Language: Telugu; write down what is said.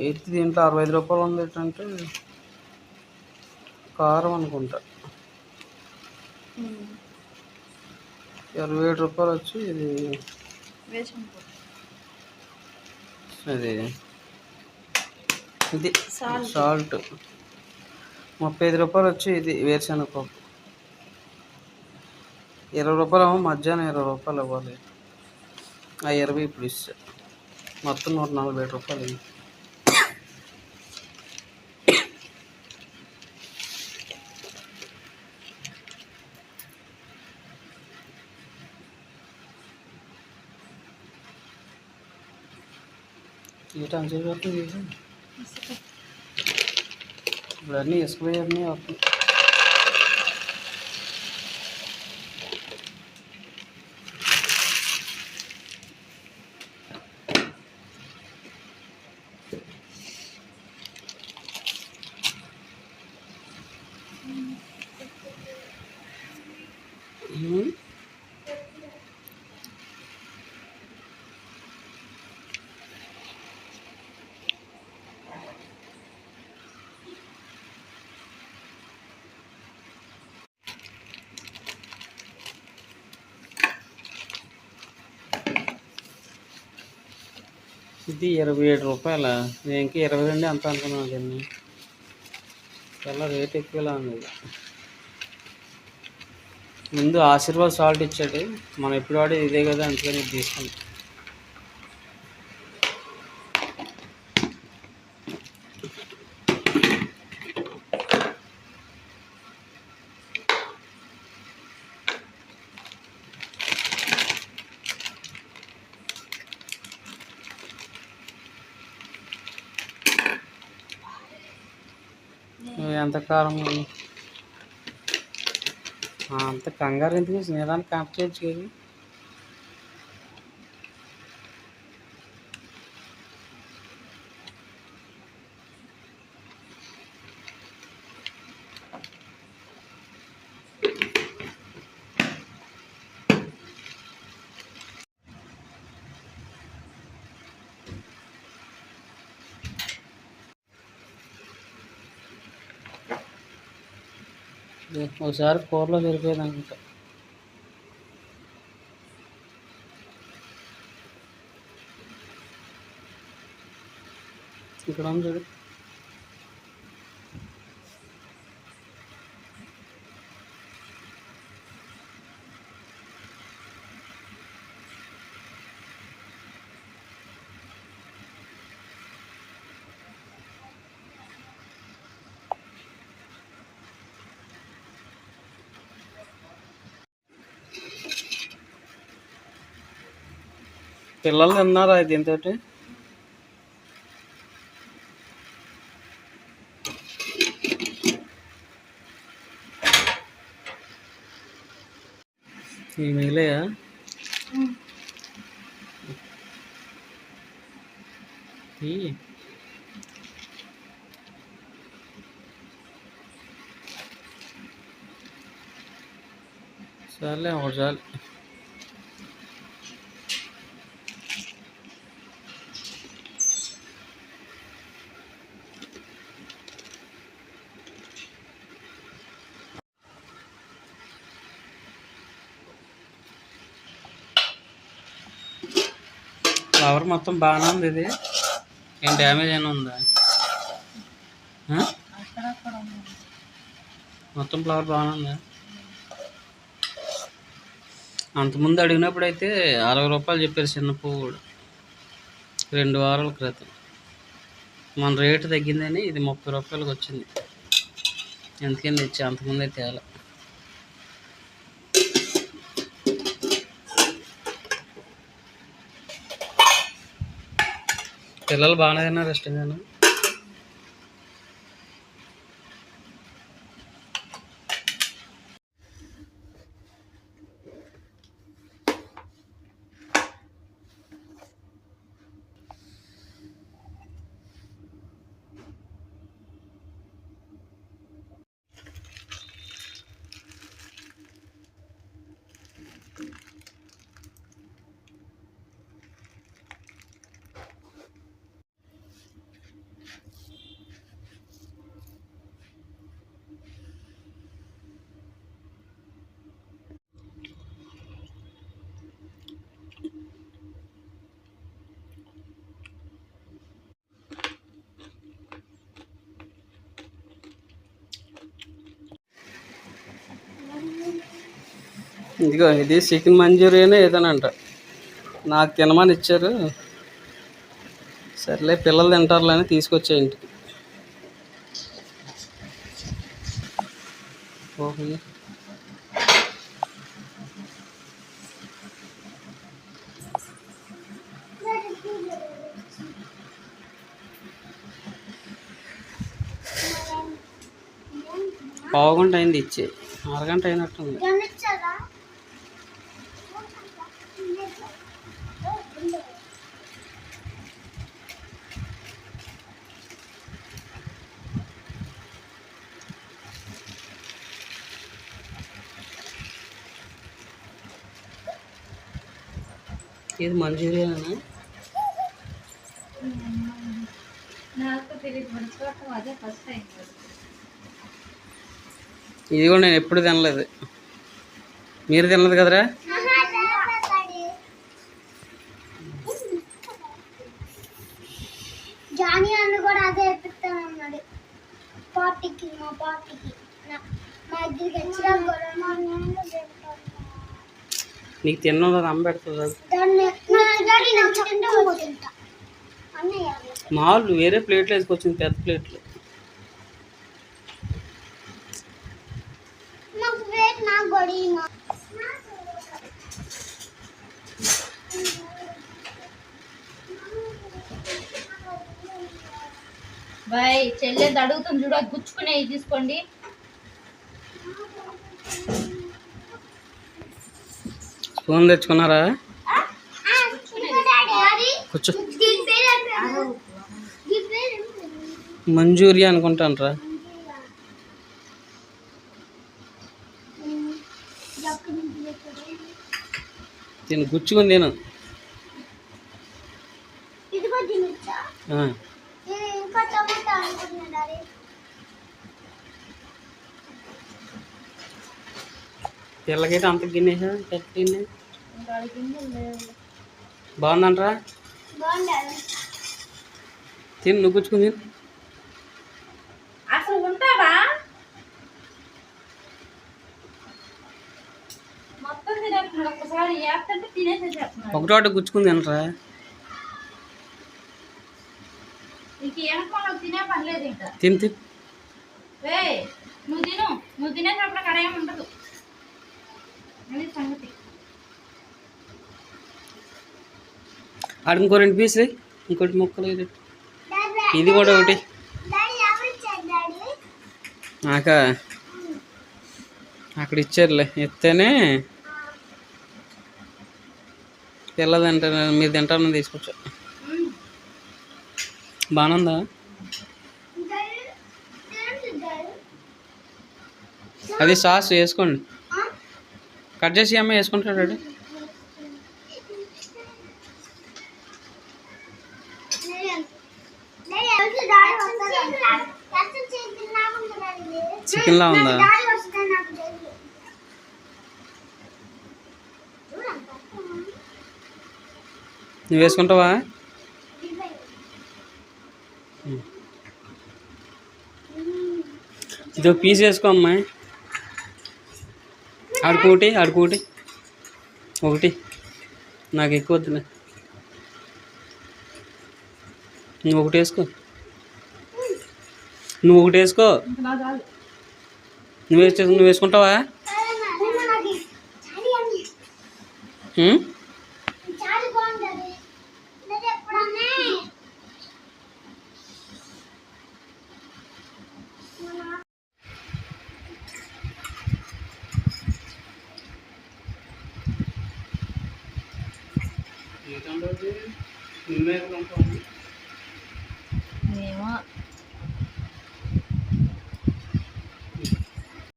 ఎయిత్ దీంట్లో అరవై ఐదు రూపాయలు ఉంది ఏంటంటే కారం అనుకుంటా. ఇరవై ఏడు రూపాయలు వచ్చి ఇది వేసాను ఇది. సాల్ట్. ముప్పై ఐదు రూపాయలు వచ్చి ఇది వేరుశనగ పప్పు ఇరవై రూపాయలు ఏమో మధ్యాహ్నం ఇరవై రూపాయలు ఇవ్వాలి. ఆ ఇరవై ఇప్పుడు ఇస్తా. మొత్తం నూట నలభై ఏడు రూపాయలు అయింది. ఈ టైం చేయబడుతుంది ఇప్పుడు అన్నీ ఇసుక అన్నీ ఇది ఇరవై ఏడు రూపాయల? నేను ఇంకా ఇరవై రెండు అంత అనుకున్నాను దీన్ని? చాలా రేట్ ఎక్కువలా ఉంది ముందు ఆశీర్వాద్ సాల్ట్ ఇచ్చాడు. మనం ఎప్పుడు వాడేది ఇదే కదా అందుకని ఇది తీసుకుంటాం ఎంతకాలం? అంత కంగారు ఎందుకు నిదానికి కంప్ చేయొచ్చు ఒకసారి కూరలో సరిపోయేది అనుకుంటా ఇక్కడ ఉంది పిల్లలు తిన్నారా దీంతో ఈ మిగిలియా ఈ. సర్లే ఒకటి చాలు. ఫ్లవర్ మొత్తం బాగానే ఉంది ఇది. ఏం డ్యామేజ్ అయినా ఉందా? మొత్తం ఫ్లవర్ బాగానే ఉందా? అంతకుముందు అడిగినప్పుడు అయితే అరవై రూపాయలు చెప్పారు చిన్న పువ్వు కూడా. రెండు వారాల క్రితం. మన రేటు తగ్గిందని ఇది ముప్పై రూపాయలకు వచ్చింది. ఎందుకని తెచ్చి అంతకుముందే తేలా. పిల్లలు బాగానే తిన్నారు ఇష్టంగాను. ఇదిగో ఇది చికెన్ మంచూరియానే ఏదోనంట. నాకు తినమని ఇచ్చారు. సర్లే పిల్లలు తింటారులే అని తీసుకొచ్చా ఇంటికి. ఓహో. పావుగంట అయింది ఇచ్చే. అరగంట అయినట్టుంది. ఇది మంచూరియానా నాకు తెలియదు మన చూడటం అదే ఫస్ట్ టైం ఇది కూడా నేను ఎప్పుడు తినలేదు. మీరు తినలేదు కదరా? జానీ అన్న కూడా అదే ఎత్తుతానన్నాడు పార్టీకి మా పార్టీకి. నా- మా ఇద్దరికి వచ్చినా కూడా మా నాన్న తింటాడు. నీకు తిన్న రమ్మ పెడుతుంది మామూలు వేరే ప్లేట్లు వేసుకొచ్చింది పెద్ద ప్లేట్లు. బాయ్ చెల్లెది అడుగుతుంది చూడ గుచ్చుకునేవి తీసుకోండి. స్పూన్ తెచ్చుకున్నారా? కూర్చో? మంజూరియా అనుకుంటాను రా? దీన్ని గుచ్చుకుని నేను పిల్లకైతే అంత గిన్నెసా? పెద్ద గిన్నె? బాగుందంటరా? తిను నువ్వు గుచ్చుకుని తిను. అసలు ఉంటావా? ఒకటోటి గుచ్చుకుని తినరా? ఇంక. వెనక తినే. తిని నువ్వు తిను. నువ్వు తినేటప్పుడు అక్కడ ఏమి ఉండదు. అది సంగతి. ఆడ ఇంకో రెండు పీసులు ఇంకోటి ముక్కలు ఇది. ఇది కూడా ఒకటి. నాక? అక్కడ ఇచ్చారులే. ఇస్తేనే పిల్ల మీరు తింటారని తీసుకొచ్చా. ఉమ్. బాగానే ఉందా అది సాస్ వేసుకోండి. కట్ చేసి అమ్మ వేసుకుంటాడు డాడీ చికెన్ లా ఉందా నువ్వు వేసుకుంటావా? ఇదో పీస్ వేసుకో అమ్మాయి ఆడుకోటి ఆడుకోటి ఒకటి. నాకు ఎక్కువ వద్దులే. నువ్వు ఒకటి వేసుకో. నువ్వు ఒకటి వేసుకో. నువ్వు వేసుకో నువ్వు వేసుకుంటావా? చాలి అమ్మి నిన్నే